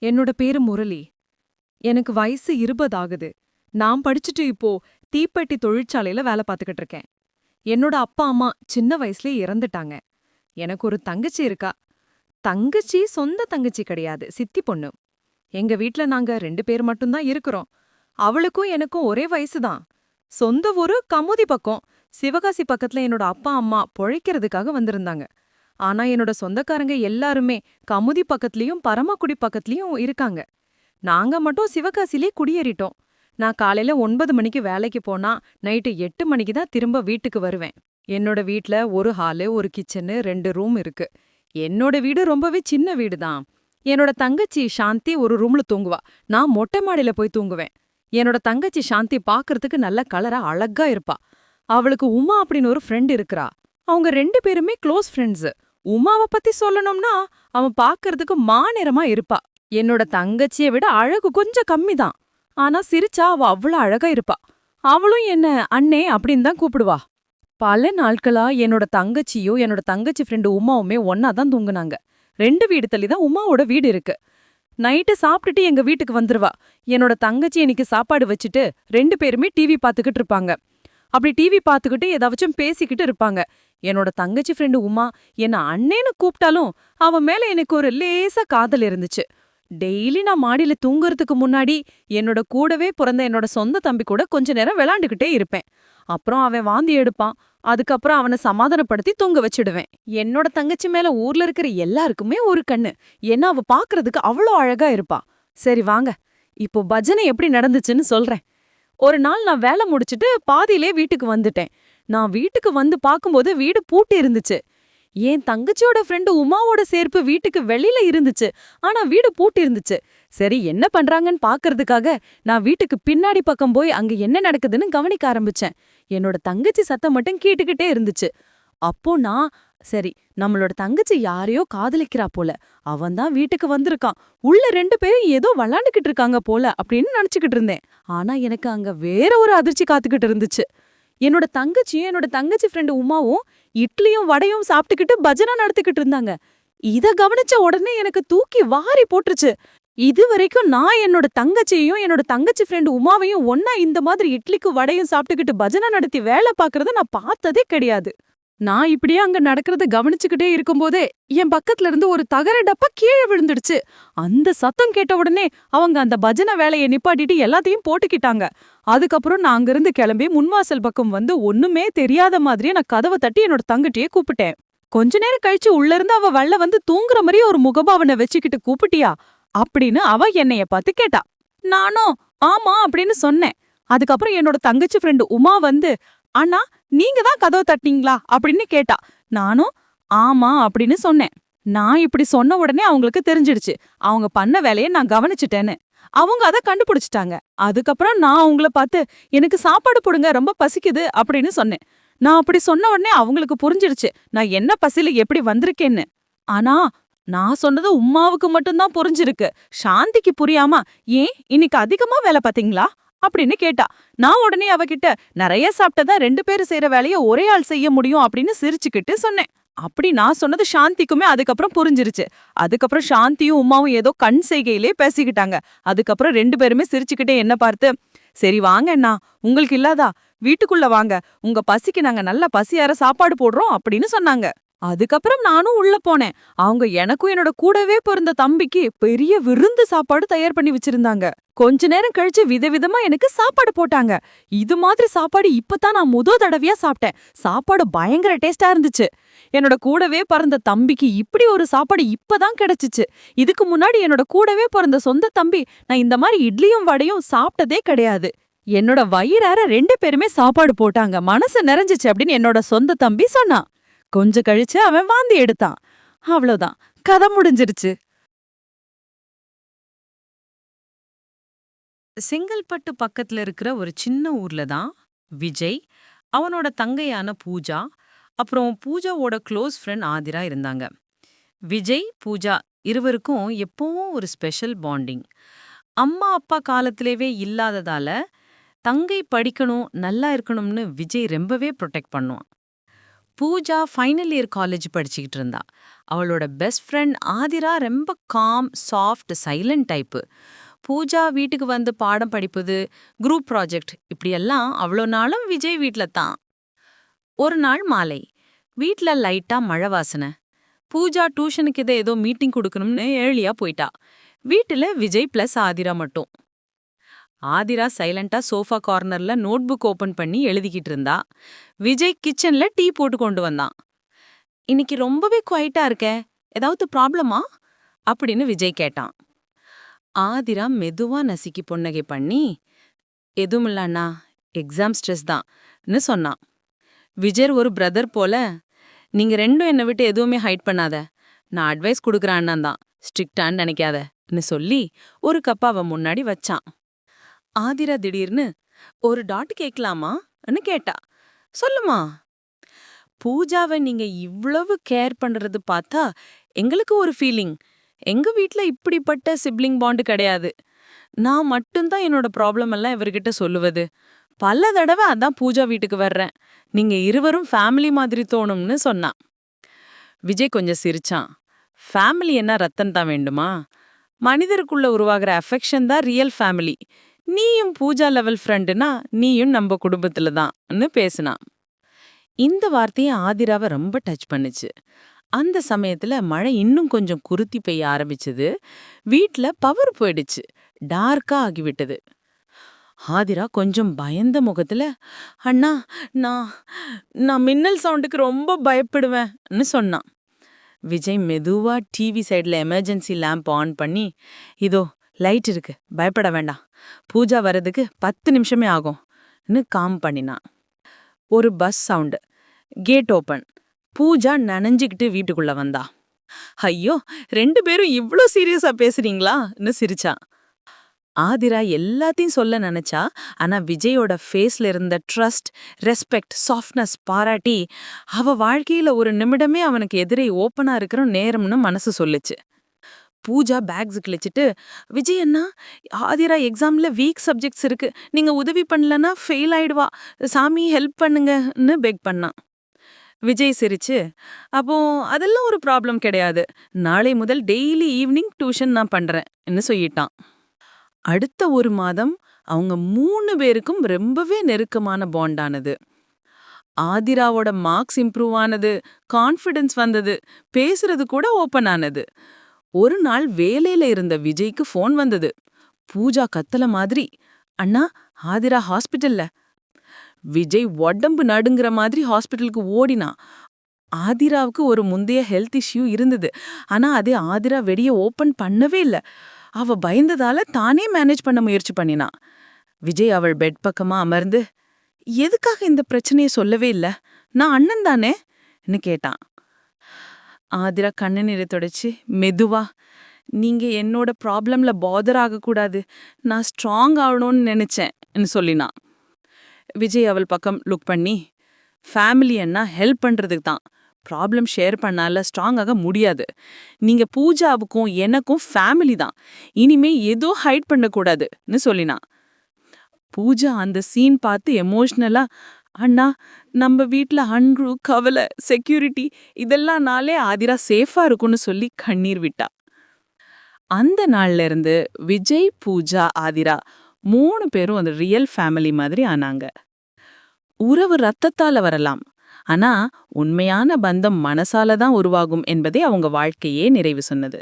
என்னோட பேரு முரளி. எனக்கு வயசு இருபது ஆகுது. நான் படிச்சுட்டு இப்போ தீப்பெட்டி தொழிற்சாலையில வேலை பார்த்துக்கிட்டு இருக்கேன். என்னோட அப்பா அம்மா சின்ன வயசுலயே இறந்துட்டாங்க. எனக்கு ஒரு தங்கச்சி இருக்கா? தங்கச்சி சொந்த தங்கச்சி கிடையாது சித்தி பொண்ணு. எங்க வீட்ல நாங்க ரெண்டு பேர் மட்டும்தான் இருக்கிறோம். அவளுக்கும் எனக்கும் ஒரே வயசுதான் சொந்த ஊரு கமுதி பக்கம். சிவகாசி பக்கத்துல என்னோட அப்பா அம்மா பொழைக்கிறதுக்காக வந்திருந்தாங்க. ஆனா என்னோட சொந்தக்காரங்க எல்லாருமே கமுதி பக்கத்துலயும் பரமக்குடி பக்கத்துலயும் இருக்காங்க. நாங்க மட்டும் சிவகாசிலே குடியேறிட்டோம். நான் காலையில ஒன்பது மணிக்கு வேலைக்கு போனா நைட்டு எட்டு மணிக்கு தான் திரும்ப வீட்டுக்கு வருவேன். என்னோட வீட்ல ஒரு ஹாலு ஒரு கிச்சனு ரெண்டு ரூம் இருக்கு. என்னோட வீடு ரொம்பவே சின்ன வீடு தான் என்னோட தங்கச்சி சாந்தி ஒரு ரூம்ல தூங்குவா. நான் மொட்டை மாடியில போய் தூங்குவேன். என்னோட தங்கச்சி சாந்தி பாக்குறதுக்கு நல்ல கலரா அழகா இருப்பா. அவளுக்கு உமா அப்படின்னு ஒரு ஃப்ரெண்ட் இருக்கறா. அவங்க ரெண்டு பேருமே க்ளோஸ் ஃப்ரெண்ட்ஸ் உமாவை பத்தி சொல்லணும்னா அவன் பாக்கறதுக்கு மாநிறமா இருப்பா. என்னோட தங்கச்சியை விட அழகு கொஞ்சம் கம்மி தான் ஆனா சிரிச்சா அவ அவ்வளவு அழகா இருப்பா. அவளும் என்ன அண்ணே அப்படின்னு தான் கூப்பிடுவா. பல நாட்களா என்னோட தங்கச்சியும் என்னோட தங்கச்சி ஃப்ரெண்டு உமாவுமே ஒன்னா தான் தூங்குனாங்க. ரெண்டு வீடு தள்ளி தான் உமாவோட வீடு இருக்கு. நைட்டு சாப்பிட்டுட்டு எங்க வீட்டுக்கு வந்துருவா. என்னோட தங்கச்சி இன்னைக்கு சாப்பாடு வச்சுட்டு ரெண்டு பேருமே டிவி பார்த்துக்கிட்டு இருப்பாங்க. அப்படி டிவி பார்த்துக்கிட்டு ஏதாச்சும் பேசிக்கிட்டு இருப்பாங்க. என்னோட தங்கச்சி ஃப்ரெண்டு உமா என்ன அண்ணேன்னு கூப்பிட்டாலும் அவன் மேல எனக்கு ஒரு லேசா காதல் இருந்துச்சு. டெய்லி நான் மாடியில தூங்குறதுக்கு முன்னாடி என்னோட கூடவே பிறந்த என்னோட சொந்த தம்பி கூட கொஞ்ச நேரம் விளாண்டுக்கிட்டே இருப்பேன். அப்புறம் அவன் வாந்தி எடுப்பான். அதுக்கப்புறம் அவனை சமாதானப்படுத்தி தூங்க வச்சிடுவேன். என்னோட தங்கச்சி மேல ஊர்ல இருக்கிற எல்லாருக்குமே ஒரு கண்ணு. ஏன்னா அவ பாக்குறதுக்கு அவ்வளோ அழகா இருப்பா. சரி வாங்க. இப்போ பஜனை எப்படி நடந்துச்சுன்னு சொல்றேன். ஒரு நாள் நான் வேலை முடிச்சுட்டு பாதியிலே வீட்டுக்கு வந்துட்டேன். நான் வீட்டுக்கு வந்து பாக்கும்போது வீடு பூட்டி இருந்துச்சு. என் தங்கச்சியோட ஃப்ரெண்டு உமாவோட சேர்ப்பு வீட்டுக்கு வெளியில இருந்துச்சு. ஆனா வீடு பூட்டி இருந்துச்சு. சரி என்ன பண்றாங்கன்னு பாக்குறதுக்காக நான் வீட்டுக்கு பின்னாடி பக்கம் போய் அங்க என்ன நடக்குதுன்னு கவனிக்க ஆரம்பிச்சேன். என்னோட தங்கச்சி சத்தம் மட்டும் கேட்டுக்கிட்டே இருந்துச்சு. அப்போ நான் சரி நம்மளோட தங்கச்சி யாரையோ காதலிக்கிறா போல. அவன் தான் வீட்டுக்கு வந்திருக்கான். உள்ள ரெண்டு பேரும் ஏதோ விளாண்டுக்கிட்டு இருக்காங்க போல அப்படின்னு நினைச்சுக்கிட்டு இருந்தேன். ஆனா எனக்கு அங்க வேற ஒரு அதிர்ச்சி காத்துக்கிட்டு இருந்துச்சு. என்னோட தங்கச்சியும் என்னோட தங்கச்சி ஃப்ரெண்டு உமாவும் இட்லியும் வடையும் சாப்பிட்டுக்கிட்டு பஜனை நடத்திக்கிட்டு இருந்தாங்க. இத கவனிச்ச உடனே எனக்கு தூக்கி வாரி போட்டுருச்சு. இது வரைக்கும் நான் என்னோட தங்கச்சியையும் என்னோட தங்கச்சி ஃப்ரெண்டு உமாவையும் ஒன்னா இந்த மாதிரி இட்லிக்கு வடையும் சாப்பிட்டுக்கிட்டு பஜனை நடத்தி வேலை பார்க்கறத நான் பார்த்ததே கிடையாது. நான் இப்படியே அங்க நடக்கிறத கவனிச்சுக்கிட்டே இருக்கும்போதே என் பக்கத்துல இருந்து ஒரு தகர டப்பா கீழே விழுந்துடுச்சு. அந்த சத்தம் கேட்ட உடனே அவங்க அந்த பஜனை வேலையை நிப்பாட்டிட்டு எல்லாத்தையும் போட்டுக்கிட்டாங்க. அதுக்கப்புறம் நான் அங்கிருந்து கிளம்பி முன்வாசல் பக்கம் வந்து ஒண்ணுமே தெரியாத மாதிரியே நான் கதவை தட்டி என்னோட தங்கட்டியே கூப்பிட்டேன். கொஞ்ச நேரம் கழிச்சு உள்ள இருந்து அவ வெள்ள வந்து தூங்குற மாதிரியே ஒரு முகபாவனை வச்சுக்கிட்டு கூப்பிட்டியா அப்படின்னு அவ என்னைய பார்த்து கேட்டா. நானும் ஆமா அப்படின்னு சொன்னேன். அதுக்கப்புறம் என்னோட தங்கச்சி ஃப்ரெண்டு உமா வந்து அண்ணா நீங்க தான் கதவை தட்டினீங்களா? அப்படின்னு கேட்டா நானும் ஆமா அப்படின்னு சொன்னேன். நான் இப்படி சொன்ன உடனே அவங்களுக்கு தெரிஞ்சிடுச்சு. அவங்க பண்ண வேலையை நான் கவனிச்சுட்டேன்னு. அவங்க அதை கண்டுபிடிச்சிட்டாங்க. அதுக்கப்புறம் நான் அவங்கள பார்த்து எனக்கு சாப்பாடு போடுங்க ரொம்ப பசிக்குது அப்படின்னு சொன்னேன். நான் அப்படி சொன்ன உடனே அவங்களுக்கு புரிஞ்சிடுச்சு. நான் என்ன பசியில எப்படி வந்திருக்கேன்னு. ஆனா நான் சொன்னது உம்மாவுக்கு மட்டும்தான் புரிஞ்சிருக்கு. சாந்திக்கு புரியாம ஏன் இன்னைக்கு அதிகமா வேலை பாத்தீங்களா அப்படின்னு கேட்டா நான் உடனே அவகிட்ட நிறைய சாப்பிட்டதா ரெண்டு பேரும் செய்யற வேலைய ஒரே ஆள் செய்ய முடியும் அப்படின்னு சிரிச்சுக்கிட்டு சொன்னேன். அப்படி நான் சொன்னது சாந்திக்குமே அதுக்கப்புறம் புரிஞ்சிருச்சு. அதுக்கப்புறம் சாந்தியும் உமாவும் ஏதோ கண் செய்கையிலே பேசிக்கிட்டாங்க. அதுக்கப்புறம் ரெண்டு பேருமே சிரிச்சுக்கிட்டே என்ன பார்த்து சரி வாங்க அண்ணா உங்களுக்கு இல்லாதா? வீட்டுக்குள்ள வாங்க. உங்க பசிக்கு நாங்க நல்ல பசியார சாப்பாடு போடுறோம் அப்படின்னு சொன்னாங்க. அதுக்கப்புறம் நானும் உள்ள போனேன். அவங்க எனக்கும் என்னோட கூடவே பிறந்த தம்பிக்கு பெரிய விருந்து சாப்பாடு தயார் பண்ணி வச்சிருந்தாங்க. கொஞ்ச நேரம் கழிச்சு விதவிதமா எனக்கு சாப்பாடு போட்டாங்க. இது மாதிரி சாப்பாடு இப்பதான் நான் முதல் தடவையா சாப்பிட்டேன். சாப்பாடு பயங்கர டேஸ்டா இருந்துச்சு. என்னோட கூடவே பிறந்த தம்பிக்கு இப்படி ஒரு சாப்பாடு இப்பதான் கிடைச்சிச்சு. இதுக்கு முன்னாடி என்னோட கூடவே பிறந்த சொந்த தம்பி நான் இந்த மாதிரி இட்லியும் வடையும் சாப்பிட்டதே கிடையாது. என்னோட வயிறார ரெண்டு பேருமே சாப்பாடு போட்டாங்க. மனசு நிறைஞ்சிச்சு அப்படின்னு என்னோட சொந்த தம்பி சொன்னான். கொஞ்சம் கழிச்சு அவன் வாந்தி எடுத்தான். அவ்வளவுதான். கதை முடிஞ்சிருச்சு. செங்கல்பட்டு பக்கத்துல இருக்கிற ஒரு சின்ன ஊர்ல தான் விஜய் அவனோட தங்கையான பூஜா அப்புறம் பூஜாவோட க்ளோஸ் ஃப்ரெண்ட் ஆதிரா இருந்தாங்க. விஜய் பூஜா இருவருக்கும் எப்பவும் ஒரு ஸ்பெஷல் பாண்டிங் அம்மா அப்பா காலத்திலேவே இல்லாததால தங்கை படிக்கணும் நல்லா இருக்கணும்னு விஜய் ரொம்பவே ப்ரொடெக்ட் பண்ணுவான். பூஜா ஃபைனல் இயர் காலேஜ் படிச்சுக்கிட்டு இருந்தா. அவளோட பெஸ்ட் ஃப்ரெண்ட் ஆதிரா ரொம்ப calm soft silent type Pooja வீட்டுக்கு வந்து பாடம் படிப்பது குரூப் ப்ராஜெக்ட் இப்படியெல்லாம் அவ்வளோ நாளும் விஜய் வீட்ல தான். ஒரு நாள் மாலை வீட்ல லைட்டா மழை வாசனை. பூஜா டியூஷனுக்கு இதை ஏதோ மீட்டிங் கொடுக்கணும்னு ஏர்லியா போயிட்டா. வீட்டுல விஜய் பிளஸ் ஆதிரா மட்டும். ஆதிரா சைலண்டா சோஃபா கார்னர்ல நோட்புக் ஓபன் பண்ணி எழுதிக்கிட்டு இருந்தா. விஜய் கிச்சன்ல டீ போட்டு கொண்டு வந்தான். இன்னைக்கு ரொம்பவே குவைட்டா இருக்கே ஏதாவது ப்ராப்ளமா? அப்படின்னு விஜய் கேட்டான். ஆதிரா மெதுவா நசுக்கி புன்னகை பண்ணி எதுவும் எக்ஸாம் ஸ்ட்ரெஸ் தான்னு சொன்னான். விஜய் ஒரு பிரதர் போல நீங்க ரெண்டும் என்னை விட்டு எதுவுமே ஹைட் பண்ணாத நான் அட்வைஸ் கொடுக்குறேன் அண்ணன் தான் ஸ்ட்ரிக்டான்னு நினைக்காதன்னு சொல்லி ஒரு கப் அவன் முன்னாடி வச்சான். ஆதிரா திடீர்னு ஒரு டாட் கேட்கலாமான்னு கேட்டா சொல்லுமா. பூஜாவை நீங்க இவ்வளவு கேர் பண்றது பார்த்தா எங்களுக்கு ஒரு ஃபீலிங். எங்க வீட்ல இப்படிப்பட்ட சிப்ளிங் பாண்டு கிடையாது. நான் மட்டும்தான் என்னோட ப்ராப்ளம் எல்லாம் இவர்கிட்ட சொல்லுவது. பல தடவை அதான் பூஜா வீட்டுக்கு வர்றேன். நீங்க இருவரும் ஃபேமிலி மாதிரி தோணும்னு சொன்னான் விஜய் கொஞ்சம் சிரிச்சான். ஃபேமிலி என்ன ரத்தம் தான் வேண்டுமா? மனிதருக்குள்ள உருவாகிற அஃபெக்ஷன் தான் ரியல் ஃபேமிலி. நீயும் பூஜா லெவல் ஃப்ரெண்டுனா நீயும் நம்ம குடும்பத்துல தான்னு பேசினான். இந்த வார்த்தையை ஆதிராவை ரொம்ப டச் பண்ணுச்சு. அந்த சமயத்தில் மழை இன்னும் கொஞ்சம் குருத்தி பெய்ய ஆரம்பிச்சது. வீட்டில் பவர் போயிடுச்சு. டார்க்காக ஆகிவிட்டது. ஆதிரா கொஞ்சம் பயந்த முகத்தில் அண்ணா நான் நான் மின்னல் சவுண்டுக்கு ரொம்ப பயப்படுவேன்னு சொன்னான். விஜய் மெதுவாக டிவி சைடில் எமர்ஜென்சி லேம்ப் ஆன் பண்ணி இதோ லைட் இருக்கு. பயப்பட வேண்டாம். பூஜா வர்றதுக்கு பத்து நிமிஷமே ஆகும்னு காம் பண்ணினான் ஒரு bus sound gate open Pooja நனைஞ்சுக்கிட்டு வீட்டுக்குள்ள வந்தா. ஐயோ ரெண்டு பேரும் இவ்வளோ சீரியஸா பேசுறீங்களான்னு சிரிச்சா. ஆதிரா எல்லாத்தையும் சொல்ல நினைச்சா. ஆனா விஜயோட ஃபேஸ்ல இருந்த ட்ரஸ்ட் ரெஸ்பெக்ட் சாஃப்ட்னஸ் பாராட்டி அவ வாழ்க்கையில ஒரு நிமிடமே அவனுக்கு எதிரே ஓப்பனா இருக்கிற நேரம்னு மனசு சொல்லுச்சு. பூஜா பேக்ஸ் கிழிச்சிட்டு விஜய் அண்ணா ஆதிரா எக்ஸாமில் வீக் சப்ஜெக்ட்ஸ் இருக்கு. நீங்க உதவி பண்ணலன்னா ஃபெயில் ஆயிடுவா. சாமி ஹெல்ப் பண்ணுங்கன்னு பெக் பண்ணான். விஜய் சிரிச்சு அப்போ அதெல்லாம் ஒரு ப்ராப்ளம் கிடையாது. நாளை முதல் டெய்லி ஈவினிங் டியூஷன் நான் பண்ணுறேன்னு சொல்லிட்டான். அடுத்த ஒரு மாதம் அவங்க மூணு பேருக்கும் ரொம்பவே நெருக்கமான பாண்டானது ஆதிராவோட மார்க்ஸ் இம்ப்ரூவ் ஆனது கான்ஃபிடென்ஸ் வந்தது பேசுறது கூட ஓப்பன் ஆனது. ஒரு நாள் வேலையில இருந்த விஜய்க்கு ஃபோன் வந்தது. பூஜா கத்தல மாதிரி அண்ணா ஆதிரா ஹாஸ்பிட்டல்ல விஜய் உடம்பு நடுங்கிற மாதிரி ஹாஸ்பிட்டலுக்கு ஓடினா ஆதிராவுக்கு ஒரு முந்தைய ஹெல்த் இஷ்யூ இருந்தது. ஆனா அதே ஆதிரா வெடிய ஓபன் பண்ணவே இல்ல. அவ பயந்ததால தானே மேனேஜ் பண்ண முயற்சி பண்ணினா. விஜய் அவள் பெட் பக்கமா அமர்ந்து எதுக்காக இந்த பிரச்சனையை சொல்லவே இல்ல? நான் அண்ணன் தானேன்னு கேட்டான். ஆதிரா கண்ணு நீரை தொடச்சி மெதுவா நீங்க என்னோட ப்ராப்ளம்ல பாதர் ஆகக்கூடாது. நான் ஸ்ட்ராங் ஆகணும்னு நினைச்சேன்னு சொல்லினான் விஜய் அவள் பக்கம் லுக் பண்ணி ஃபேமிலி என்ன ஹெல்ப் பண்ணுறதுக்கு தான். ப்ராப்ளம் ஷேர் பண்ணால ஸ்ட்ராங் ஆக முடியாது. நீங்கள் பூஜாவுக்கும் எனக்கும் ஃபேமிலி தான். இனிமே ஏதோ ஹைட் பண்ணக்கூடாதுன்னு சொல்லினான் பூஜா அந்த சீன் பார்த்து எமோஷ்னலாக அண்ணா நம்ம வீட்டில் அன்று கவலை செக்யூரிட்டி இதெல்லாம் நாளே ஆதிரா சேஃபா இருக்கும்னு சொல்லி கண்ணீர் விட்டா. அந்த நாள்ல இருந்து விஜய் பூஜா ஆதிரா மூணு பேரும் அந்த ரியல் ஃபேமிலி மாதிரி ஆனாங்க. உறவு ரத்தத்தால வரலாம். ஆனா உண்மையான பந்தம் மனசால தான் உருவாகும் என்பதே அவங்க வாழ்க்கையே நிறைவு சொன்னது.